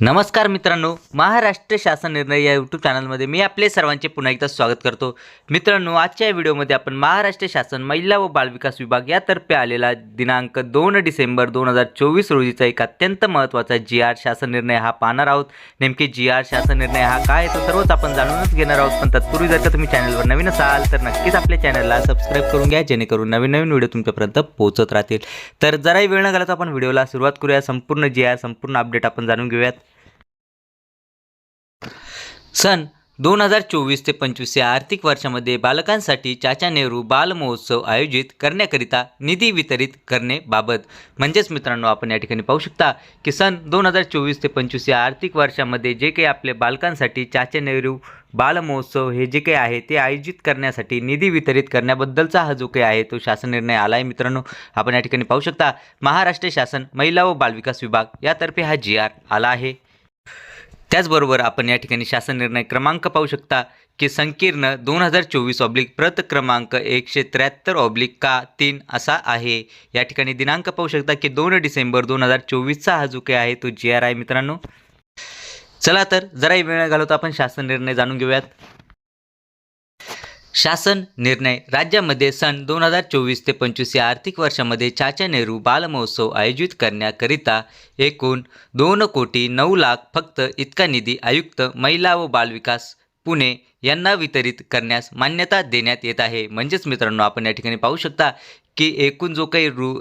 नमस्कार मित्रांनो महाराष्ट्र शासन निर्णय या यूट्यूब चॅनलमध्ये मी आपले सर्वांचे पुन्हा एकदा स्वागत करतो. मित्रांनो आजच्या या व्हिडिओमध्ये आपण महाराष्ट्र शासन महिला व बालविकास विभाग यातर्फे आलेला दिनांक दोन डिसेंबर दोन हजार चोवीस रोजीचा एक अत्यंत महत्त्वाचा जी आर शासन निर्णय हा पाहणार आहोत. नेमके जी आर शासन निर्णय हा काय तो सर्वच आपण जाणूनच घेणार आहोत. पण तत्पूर्वी जर का तुम्ही चॅनलवर नवीन असाल तर नक्कीच आपल्या चॅनलला सबस्क्राईब करून घ्या जेणेकरून नवीन नवीन व्हिडिओ तुमच्यापर्यंत पोहोचत राहतील. तर जराही वेळ न घालता आपण व्हिडिओला सुरुवात करूया. संपूर्ण जी आर संपूर्ण अपडेट आपण जाणून घेऊयात. सन दोन हजार चोवीस ते पंचवीस या आर्थिक वर्षामध्ये बालकांसाठी चाचा नेहरू बाल महोत्सव आयोजित करण्याकरिता निधी वितरित करण्याबाबत म्हणजेच मित्रांनो आपण या ठिकाणी पाहू शकता की सन दोन हजार चोवीस ते पंचवीस या आर्थिक वर्षामध्ये जे काही आपले बालकांसाठी चाचा नेहरू बाल महोत्सव हे जे काही आहे ते आयोजित करण्यासाठी निधी वितरित करण्याबद्दलचा हा जो काही आहे तो शासन निर्णय आला आहे मित्रांनो आपण या ठिकाणी पाहू शकता महाराष्ट्र शासन महिला व बालविकास विभाग यातर्फे हा जी आर आला आहे. त्याचबरोबर आपण या ठिकाणी शासन निर्णय क्रमांक पाहू शकता की संकीर्ण दोन हजार चोवीस ऑब्लिक प्रत क्रमांक एकशे त्र्याहत्तर ऑब्लिक का तीन असा आहे. या ठिकाणी दिनांक पाहू शकता की दोन डिसेंबर दोन हजार चोवीसचा हा जो काही आहे तो जी आर आहे मित्रांनो. चला तर जराही वेळ घालवतो आपण शासन निर्णय जाणून घेऊयात. शासन निर्णय. राज्यामध्ये सन दोन हजार चोवीस ते पंचवीस या आर्थिक वर्षामध्ये चाचा नेहरू बाल महोत्सव आयोजित करण्याकरिता एकूण दोन कोटी नऊ लाख फक्त इतका निधी आयुक्त महिला व बालविकास पुणे यांना वितरित करण्यास मान्यता देण्यात येत आहे. म्हणजेच मित्रांनो आपण या ठिकाणी पाहू शकता की एकूण जो काही रु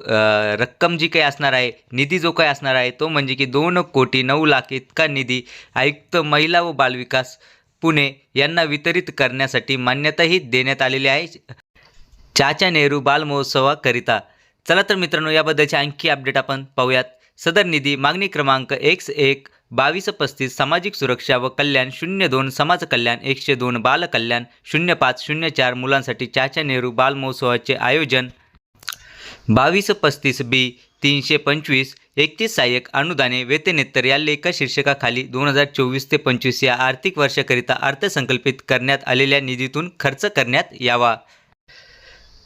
रक्कम जी काही असणार आहे निधी जो काही असणार आहे तो म्हणजे की दोन कोटी नऊ लाख इतका निधी आयुक्त महिला व बालविकास पुणे यांना वितरित करण्यासाठी मान्यताही देण्यात आलेली आहे. चाचा नेहरू बालमहोत्सवाकरिता चला तर मित्रांनो याबद्दलची आणखी अपडेट आपण पाहूयात. सदर निधी मागणी क्रमांक एक्स एक बावीस पस्तीस सामाजिक सुरक्षा व कल्याण शून्य दोन समाज कल्याण एकशे दोन बालकल्याण शून्य पाच शून्य चार मुलांसाठी चाचा नेहरू बालमहोत्सवाचे आयोजन. बावीस पस्तीस बी तीनशे पंचवीस एकतीस सहाय्यक अनुदाने वेतनेत्तर या लेखा शीर्षकाखाली दोन हजार चोवीस ते पंचवीस या आर्थिक वर्षाकरिता अर्थसंकल्पित करण्यात आलेल्या निधीतून खर्च करण्यात यावा.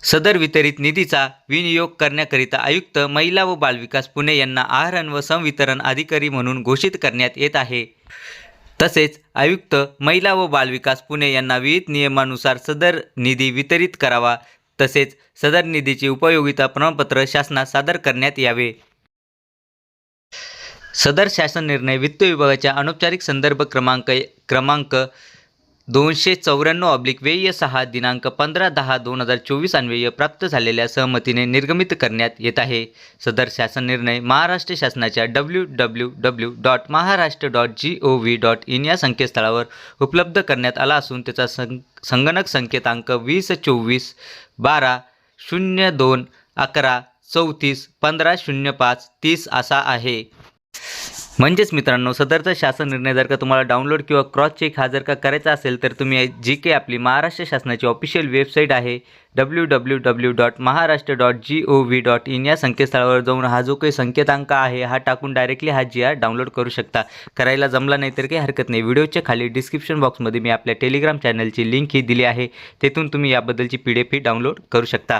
सदर वितरित निधीचा विनियोग करण्याकरिता आयुक्त महिला व बालविकास पुणे यांना आहारण व संवितरण अधिकारी म्हणून घोषित करण्यात येत आहे. तसेच आयुक्त महिला व बालविकास पुणे यांना विविध नियमानुसार सदर निधी वितरित करावा. तसेच सदर निधीची उपयोगिता प्रमाणपत्र शासनास सादर करण्यात यावे. सदर शासन निर्णय वित्त विभागाच्या अनौपचारिक संदर्भ क्रमांक क्रमांक दोनशे चौऱ्याण्णव ऑब्लिक व्यय सहा दिनांक पंधरा दहा दोन हजार चोवीस अन्वय प्राप्त झालेल्या सहमतीने निर्गमित करण्यात येत आहे. सदर शासन निर्णय महाराष्ट्र शासनाच्या W W W dot Maharashtra dot G O V dot in या संकेतस्थळावर उपलब्ध करण्यात आला असून त्याचा सं संगणक संकेतांक वीस चोवीस बारा शून्य दोन अकरा चौतीस पंधरा शून्य पाच तीस असा आहे. म्हणजेच मित्रांनो सदरचा शासन निर्णय जर का तुम्हाला डाउनलोड किंवा क्रॉस चेक हा जर का करायचा असेल तर तुम्ही जी काही आपली महाराष्ट्र शासनाची ऑफिशियल वेबसाईट आहे. W W W dot Maharashtra dot G O V dot in या संकेतस्थळावर जाऊन हा जो काही संकेतांक आहे हा टाकून डायरेक्टली हा जी आर डाउनलोड करू शकता. करायला जमला नाही तर काही हरकत नाही. व्हिडिओच्या खाली डिस्क्रिप्शन बॉक्समध्ये मी आपल्या टेलिग्राम चॅनलची लिंक ही दिली आहे. तेथून तुम्ही याबद्दलची पी डी एफ ही डाउनलोड करू शकता.